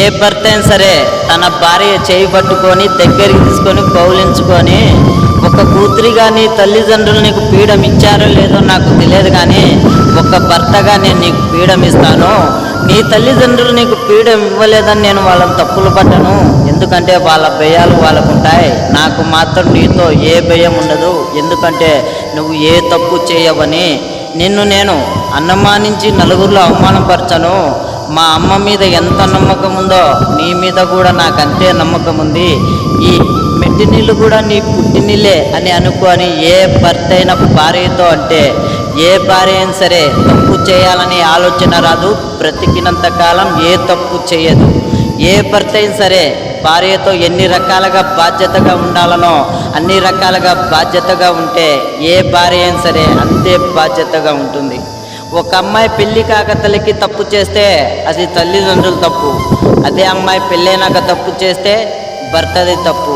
ఏ భర్త అయినా సరే తన భార్య చేయి పట్టుకొని దగ్గరికి తీసుకొని కౌలించుకొని ఒక కూతురిగా నీ తల్లిదండ్రులు నీకు పీడం ఇచ్చారో లేదో నాకు తెలియదు కానీ ఒక భర్తగా నేను నీకు పీడం ఇస్తాను. నీ తల్లిదండ్రులు నీకు పీడం ఇవ్వలేదని నేను వాళ్ళని తప్పులు పట్టను. ఎందుకంటే వాళ్ళ భయాలు వాళ్ళకు ఉంటాయి నాకు మాత్రం నీతో ఏ భయం ఉండదు. ఎందుకంటే నువ్వు ఏ తప్పు చేయవని నిన్ను నేను అన్నమానించి నలుగురిలో అవమానపరచను. మా అమ్మ మీద ఎంత నమ్మకం ఉందో నీ మీద కూడా నాకు అంతే నమ్మకం ఉంది. ఈ మెట్టి నీళ్ళు కూడా నీ పుట్టినీళ్ళే అని అనుకొని ఏ భర్త అయిన భార్యతో అంటే ఏ భార్య అయినా సరే తప్పు చేయాలని ఆలోచన రాదు. బ్రతికినంత కాలం ఏ తప్పు చేయదు. ఏ భర్త అయినా సరే భార్యతో ఎన్ని రకాలుగా బాధ్యతగా ఉండాలనో అన్ని రకాలుగా బాధ్యతగా ఉంటే ఏ భార్య అయినా సరే అంతే బాధ్యతగా ఉంటుంది. ఒక అమ్మాయి పెళ్ళి కాక తల్లికి తప్పు చేస్తే అది తల్లిదండ్రులు తప్పు. అదే అమ్మాయి పెళ్ళైనాక తప్పు చేస్తే భర్తది తప్పు.